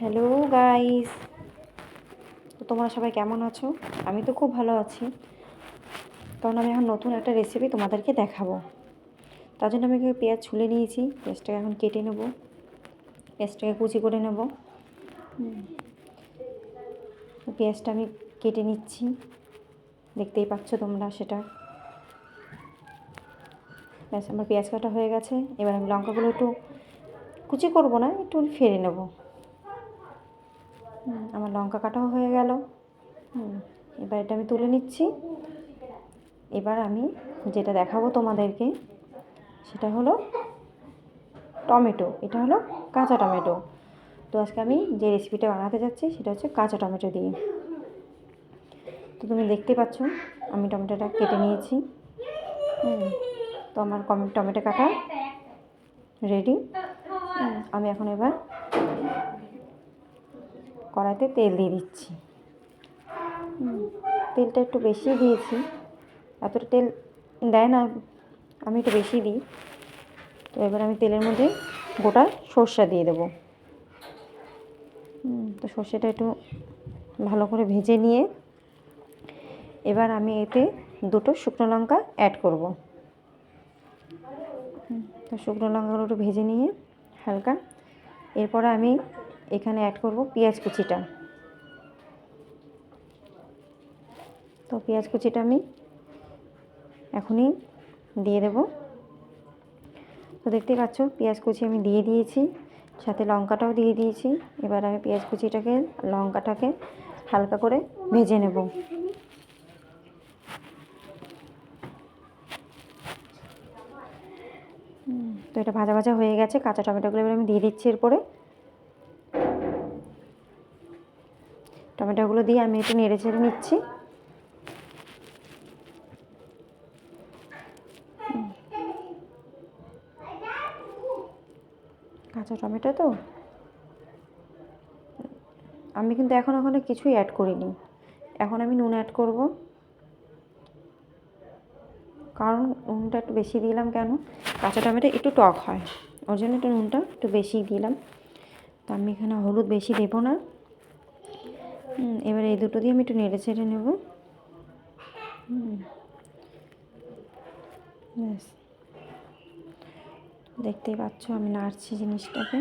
Hello guys তো তোমরা সবাই কেমন আছো? আমি তো খুব ভালো আছি। কারণ আমি এখন নতুন একটা রেসিপি তোমাদেরকে দেখাবো। তার জন্য আমি পেঁয়াজ ছুলে নিয়েছি, পেঁয়াজটাকে এখন কেটে নেব। পেঁয়াজটাকে কুচি করে নেব। পেঁয়াজটা আমি কেটে নিচ্ছি। দেখতেই পাচ্ছ তোমরা সেটা। ব্যাস, আমার পেঁয়াজ কাটা হয়ে গেছে। এবার আমি লঙ্কাগুলো একটু কুচি করব না, একটু ফেলে নেব। আমার লঙ্কা কাটাও হয়ে গেল। হুম, এবার এটা আমি তুলে নিচ্ছি। এবার আমি যেটা দেখাবো তোমাদেরকে সেটা হলো টমেটো। এটা হলো কাঁচা টমেটো। তো আজকে আমি যে রেসিপিটা বানাতে যাচ্ছি সেটা হচ্ছে কাঁচা টমেটো দিয়ে। তো তুমি দেখতে পাচ্ছ আমি টমেটোটা কেটে নিয়েছি। হুম, তো আমার কম টমেটো কাটা রেডি আমি এখন এবার কড়াইতে তেল দিয়ে দিচ্ছি। তেলটা একটু বেশি দিয়েছি। এতটা তেল দেয় না, আমি একটু বেশি দিই। তো এবার আমি তেলের মধ্যে গোটা সর্ষা দিয়ে দেবো। তো সর্ষেটা একটু ভালো করে ভেজে নিয়ে এবার আমি এতে দুটো শুকনো লঙ্কা অ্যাড করব। তো শুকনো লঙ্কাগুলো একটু ভেজে নিয়ে হালকা, এরপরে আমি এখানে অ্যাড করব পেঁয়াজ কুচিটা। তো পেঁয়াজ কুচিটা আমি এখনই দিয়ে দেব। তো দেখতেই পাচ্ছ, পেঁয়াজ কুচি আমি দিয়ে দিয়েছি, সাথে লঙ্কাটাও দিয়ে দিয়েছি। এবার আমি পেঁয়াজ কুচিটাকে, লঙ্কাটাকে হালকা করে ভেজে নেব। তো এটা ভাজা ভাজা হয়ে গেছে, কাঁচা টমেটোগুলো এবার আমি দিয়ে দিচ্ছি এরপরে। টমেটোগুলো দিয়ে আমি একটু নেড়ে ছেড়ে নিচ্ছি। কাঁচা টমেটো তো? আমি কিন্তু এখন ওখানে কিছুই অ্যাড করিনি। এখন আমি নুন অ্যাড করব। কারণ নুনটা একটু বেশি দিলাম কেন? কাঁচা টমেটো একটু টক হয়। ওর জন্য একটু নুনটা একটু বেশি দিলাম। তো আমি এখানে হলুদ বেশি দেবো না। এবার এই দুটো দিয়ে আমি একটু নেড়ে ছেড়ে নেব। ব্যাস দেখতেই পাচ্ছ আমি নাড়ছি জিনিসটাকে।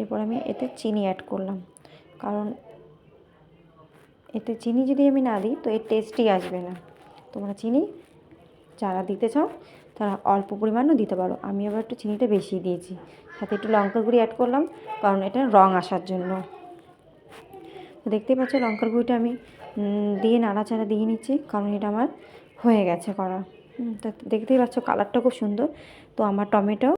এরপর আমি এতে চিনি অ্যাড করলাম কারণ এতে চিনি যদি আমি না দিই, তো এর টেস্টই আসবে না তোমরা চিনি যারা দিতে চাও, তারা অল্প পরিমাণও দিতে পারো। আমি আবার একটু চিনিটা বেশি দিয়েছি। সাথে একটু লঙ্কার গুঁড়ি অ্যাড করলাম, কারণ এটা রং আসার জন্য। তো দেখতেই পাচ্ছ, লঙ্কার গুঁড়িটা আমি দিয়ে নাড়াচাড়া দিয়ে নিচ্ছি, কারণ এটা আমার হয়ে গেছে করা। তো দেখতেই পাচ্ছ কালারটা খুব সুন্দর। তো আমার টমেটো